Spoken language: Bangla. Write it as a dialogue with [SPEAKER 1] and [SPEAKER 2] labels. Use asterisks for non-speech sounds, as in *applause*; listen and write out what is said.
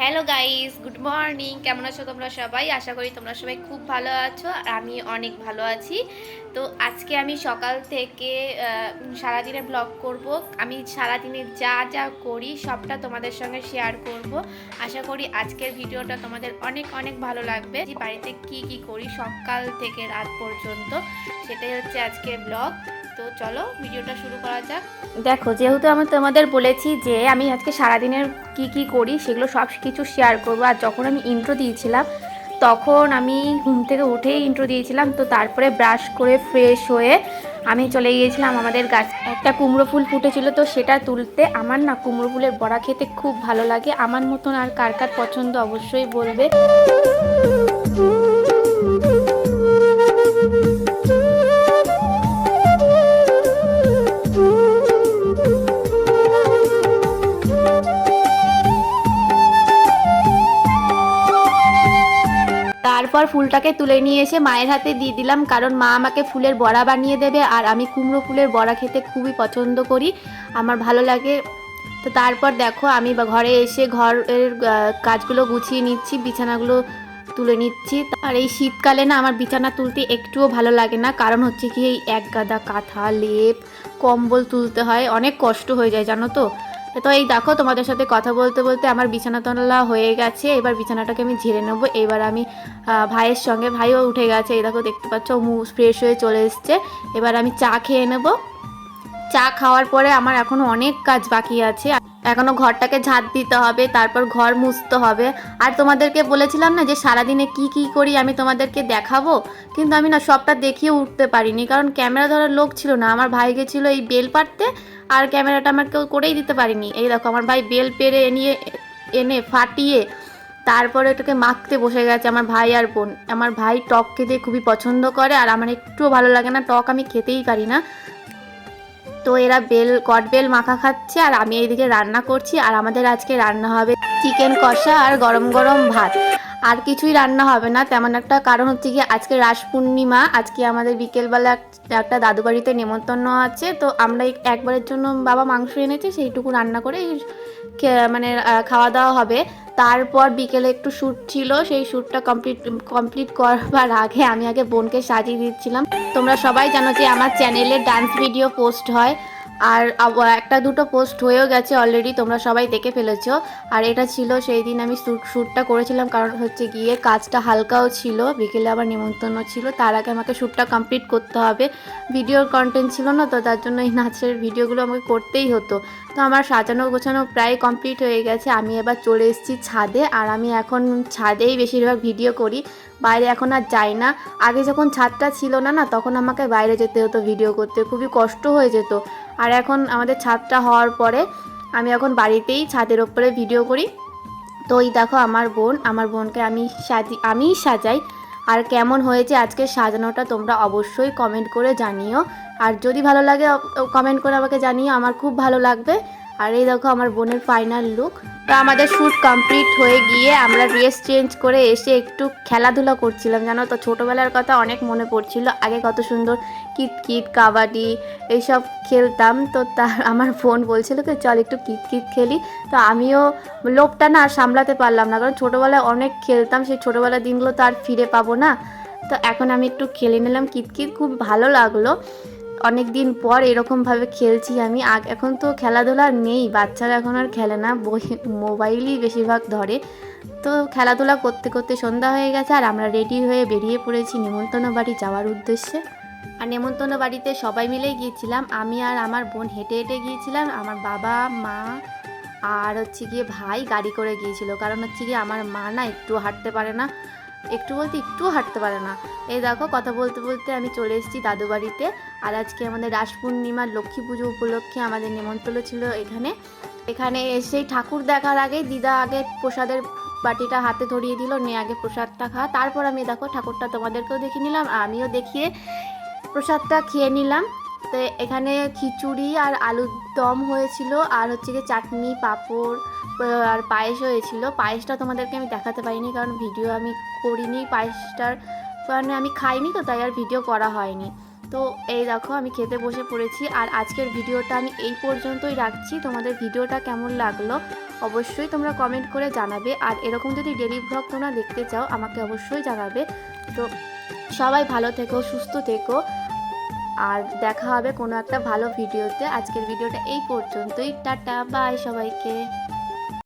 [SPEAKER 1] হ্যালো গাইস গুড মর্নিং কেমন আছো তোমরা সবাই? আশা করি তোমরা সবাই খুব ভালো আছো। আর আমি অনেক ভালো আছি। তো আজকে আমি সকাল থেকে আহ, সারাদিনের ব্লগ করব। আমি সারাদিনে যা যা করি সবটা তোমাদের সঙ্গে শেয়ার করব। আশা করি আজকের ভিডিওটা তোমাদের অনেক অনেক ভালো লাগবে। যে বাড়িতে কি কি করি সকাল থেকে রাত পর্যন্ত সেটাই হচ্ছে আজকের ব্লগ। তো চলো ভিডিওটা শুরু করা যাক। দেখো, যেহেতু আমি তোমাদের বলেছি যে আমি আজকে সারাদিনের কি কি করি, সেগুলো সব কিছু শেয়ার করব। আর যখন আমি ইন্ট্রো দিয়েছিলাম, তখন আমি ঘুম থেকে উঠেই ইন্ট্রো দিয়েছিলাম। তো তারপরে ব্রাশ করে ফ্রেশ হয়ে আমি চলে গিয়েছিলাম আমাদের গাছ। একটা কুমড়ো ফুল ফুটেছিল তো সেটা তুলতে। আমার না কুমড়ো ফুলের বড়া খেতে খুব ভালো লাগে। আমার মতন আর কার কার পছন্দ অবশ্যই বলবে। তারপর ফুলটাকে তুলে নিয়ে এসে মায়ের হাতে দিয়ে দিলাম, কারণ মা আমাকে ফুলের বড়া বানিয়ে দেবে আর আমি কুমড়ো ফুলের বড়া খেতে খুবই পছন্দ করি, আমার ভালো লাগে। তো তারপর দেখো আমি ঘরে এসে ঘরের কাজগুলো গুছিয়ে নিচ্ছি, বিছানাগুলো তুলে নিচ্ছি। আর এই শীতকালে না আমার বিছানা তুলতে একটুও ভালো লাগে না, কারণ হচ্ছে কি এই এক গাদা কাঁথা, লেপ, কম্বল তুলতে হয়, অনেক কষ্ট হয়ে যায়, জানো তো? তো এই দেখো, তোমাদের সাথে কথা বলতে বলতে আমার বিছানা তোলা হয়ে গেছে। এবার বিছানাটাকে আমি ঝেড়ে নেব। এবার আমি ভাইয়ের সঙ্গে, ভাইও উঠে গেছে। এই দেখো, দেখতে পাচ্ছ, মু ফ্রেশ হয়ে চলে এসছে। এবার আমি চা খেয়ে নেব। চা খাওয়ার পরে আমার এখনও অনেক কাজ বাকি আছে। এখনও ঘরটাকে ঝাঁট দিতে হবে, তারপর ঘর মুছতে হবে। আর তোমাদেরকে বলেছিলাম না যে, সারাদিনে কি কি করি আমি তোমাদেরকে দেখাবো? কিন্তু আমি না সবটা দেখিয়ে উঠতে পারিনি। কারণ ক্যামেরা ধরার লোক ছিল না। আমার ভাই গেছিল এই বেল পাড়তে। আর ক্যামেরাটা আমার কেউ করেই দিতে পারিনি। এই দেখো, আমার ভাই বেল পেরে নিয়ে এনে ফাটিয়ে তারপরে এটাকে মাখতে বসে গেছে আমার ভাই আর বোন। আমার ভাই টক খেতে খুবই পছন্দ করে আর আমার একটুও ভালো লাগে না, টক আমি খেতেই পারি না। তো এরা বেল, কট বেল মাখা খাচ্ছে আর আমি এইদিকে রান্না করছি আর আমাদের আজকে রান্না হবে চিকেন কষা আর গরম গরম ভাত। আর কিছুই রান্না হবে না, তেমন একটা কারণ হচ্ছে কি আজকে রাস পূর্ণিমা, আজকে আমাদের বিকেলবেলা এক- একটা দাদু বাড়িতে নেমন্তন্ন আছে, তো আমরা একবারের জন্য বাবা মাংস এনেছে, সেইটুকু রান্না করে মানে খাওয়া দাওয়া হবে। তারপর বিকেলে একটু শ্যুট ছিল, সেই শ্যুটটা কমপ্লিট কমপ্লিট করবার আগে আমি আগে বোনকে সাজিয়ে দিচ্ছিলাম। তোমরা সবাই জানো যে আমার চ্যানেলে ডান্স ভিডিও পোস্ট হয় আর একটা দুটো পোস্ট হয়েও গেছে অলরেডি তোমরা সবাই দেখে ফেলেছো। আর এটা ছিল সেই দিন আমি শ্যুট শ্যুটটা করেছিলাম, কারণ হচ্ছে গিয়ে কাজটা হালকাও ছিল, বিকেলে আবার নিমন্ত্রণ ছিল, তার আগে আমাকে শ্যুটটা কমপ্লিট করতে হবে। ভিডিওর কন্টেন্ট ছিল না, তো তার জন্য এই নাচের ভিডিওগুলো আমাকে করতেই হতো। তো আমার সাজানো গোছানো প্রায় কমপ্লিট হয়ে গেছে, আমি এবার চলে এসেছি ছাদে, আর আমি এখন ছাদেই বেশিরভাগ ভিডিও করি। বাইরে এখন আর যাই না। আগে যখন ছাদটা ছিল না না, তখন আমাকে বাইরে যেতে হতো ভিডিও করতে। খুবই কষ্ট হয়ে যেত। আর এখন আমাদের ছাদটা হওয়ার পরে আমি এখন বাড়িতেই ছাদের ওপরে ভিডিও করি। তো এই দেখো আমার বোন, আমার বোনকে আমি সাজি, আমিই সাজাই। আর কেমন হয়েছে আজকে সাজানোটা তোমরা অবশ্যই কমেন্ট করে জানিও। আর যদি ভালো লাগে কমেন্ট করে আমাকে জানিও, আমার খুব ভালো লাগবে। আর এই দেখো আমার বোনের ফাইনাল লুক আমাদের শ্যুট কমপ্লিট হয়ে গিয়ে আমরা ড্রেস চেঞ্জ করে এসে একটু খেলাধুলা করছিলাম, জানো তো? ছোটোবেলার কথা অনেক মনে পড়ছিল। আগে কত সুন্দর কিতকিত কাবাডি এইসব খেলতাম। তো তার *laughs* আমার ফোন বলছিল কি, চল একটু কিতকিত খেলি। তো আমিও লোভটা না সামলাতে পারলাম না, কারণ ছোটোবেলায় অনেক খেলতাম। সেই ছোটোবেলার দিনগুলো তো আর ফিরে পাবো না। তো এখন আমি একটু খেলে নিলাম কিতকিত খুব ভালো লাগল। অনেক দিন পর এরকমভাবে খেলছি আমি। আগ এখন তো খেলাধুলা নেই, বাচ্চারা এখন আর খেলে না, বই মোবাইলই বেশিরভাগ ধরে। তো খেলাধুলা করতে করতে সন্ধ্যা হয়ে গেছে আর আমরা রেডি হয়ে বেরিয়ে পড়েছি নিমন্ত্রণ বাড়ি যাওয়ার উদ্দেশ্যে। আর নেমন্তন্ন বাড়িতে সবাই মিলেই গিয়েছিলাম। আমি আর আমার বোন হেঁটে হেঁটে গিয়েছিলাম। আমার বাবা, মা আর হচ্ছে গিয়ে ভাই গাড়ি করে গিয়েছিল। কারণ হচ্ছে গিয়ে আমার মা না একটু হাঁটতে পারে না। একটু বলতে একটুও হাঁটতে পারে না। এই দেখো, কথা বলতে বলতে আমি চলে এসেছি দাদু বাড়িতে। আর আজকে আমাদের রাস পূর্ণিমার লক্ষ্মী পুজো উপলক্ষে আমাদের নেমন্তন্ন ছিল এখানে। এখানে এসেই ঠাকুর দেখার আগে দিদা আগে প্রসাদের বাটিটা হাতে ধরিয়ে দিল, নিয়ে আগে প্রসাদটা খা। তারপর আমি দেখো ঠাকুরটা তোমাদেরকেও দেখিয়ে নিলাম, আমিও দেখিয়ে প্রসাদটা খেয়ে নিলাম। তো এখানে খিচুড়ি আর আলুর দম হয়েছিল, আর হচ্ছে গিয়ে চাটনি, পাঁপড় আর পায়েস হয়েছিল। পায়েসটা তোমাদেরকে আমি দেখাতে পারিনি কারণ ভিডিও আমি করিনি। পায়েসটার কারণে আমি খাইনি তো, তাই আর ভিডিও করা হয়নি। তো এই দেখো, আমি খেতে বসে পড়েছি আর আজকের ভিডিওটা আমি এই পর্যন্তই রাখছি। তোমাদের ভিডিওটা কেমন লাগল অবশ্যই তোমরা কমেন্ট করে জানাবে। আর এরকম যদি ডেলি ব্লগ তোমরা দেখতে চাও, আমাকে অবশ্যই জানাবে। তো সবাই ভালো থেকো, সুস্থ থেকো। আর দেখা হবে কোনো একটা ভালো ভিডিওতে আজকের ভিডিওটা এই পর্যন্তই। টাটা বাই সবাইকে।